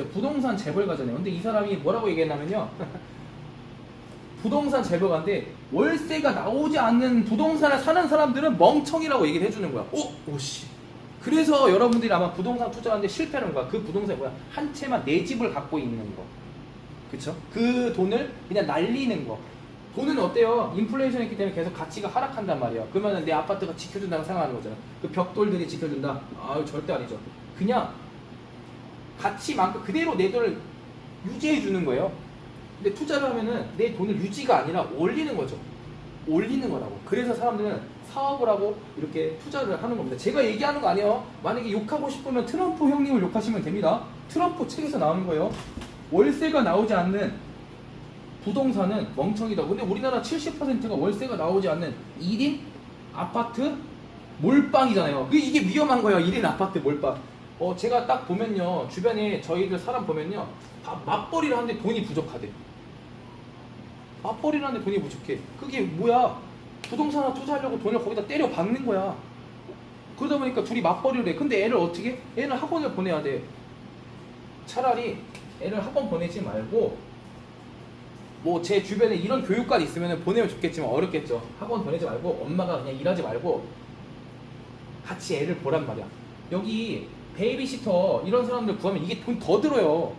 있죠. 부동산 재벌가잖아요. 근데 이 사람이 뭐라고 얘기했냐면요. 부동산 재벌가인데 월세가 나오지 않는 부동산을 사는 사람들은 멍청이라고 얘기를 해주는 거야. 오, 오씨. 그래서 여러분들이 아마 부동산 투자하는데 실패하는 거야. 그 부동산이 뭐야? 한 채만 내 집을 갖고 있는 거. 그쵸? 그 돈을 그냥 날리는 거. 돈은 어때요? 인플레이션 있기 때문에 계속 가치가 하락한단 말이야. 그러면 내 아파트가 지켜준다고 생각하는 거잖아. 그 벽돌들이 지켜준다? 아유, 절대 아니죠. 그냥 가치만큼 그대로 내 돈을 유지해 주는 거예요. 근데 투자를 하면은 내 돈을 유지가 아니라 올리는 거죠. 올리는 거라고. 그래서 사람들은 사업을 하고 이렇게 투자를 하는 겁니다. 제가 얘기하는 거 아니에요. 만약에 욕하고 싶으면 트럼프 형님을 욕하시면 됩니다. 트럼프 책에서 나오는 거예요. 월세가 나오지 않는 부동산은 멍청이다. 근데 우리나라 70%가 월세가 나오지 않는 1인 아파트 몰빵이잖아요. 그 이게 위험한 거예요. 1인 아파트 몰빵. 어, 제가 딱 보면요. 주변에 저희들 사람 보면요. 다 맞벌이를 하는데 돈이 부족하대. 맞벌이를 하는데 돈이 부족해. 그게 뭐야? 부동산을 투자하려고 돈을 거기다 때려 박는 거야. 그러다 보니까 둘이 맞벌이를 해. 근데 애를 어떻게? 해? 애는 학원을 보내야 돼. 차라리 애를 학원 보내지 말고 뭐 제 주변에 이런 교육관 있으면 보내면 좋겠지만 어렵겠죠. 학원 보내지 말고 엄마가 그냥 일하지 말고 같이 애를 보란 말이야. 여기 베이비시터 이런 사람들 구하면 이게 돈 더 들어요.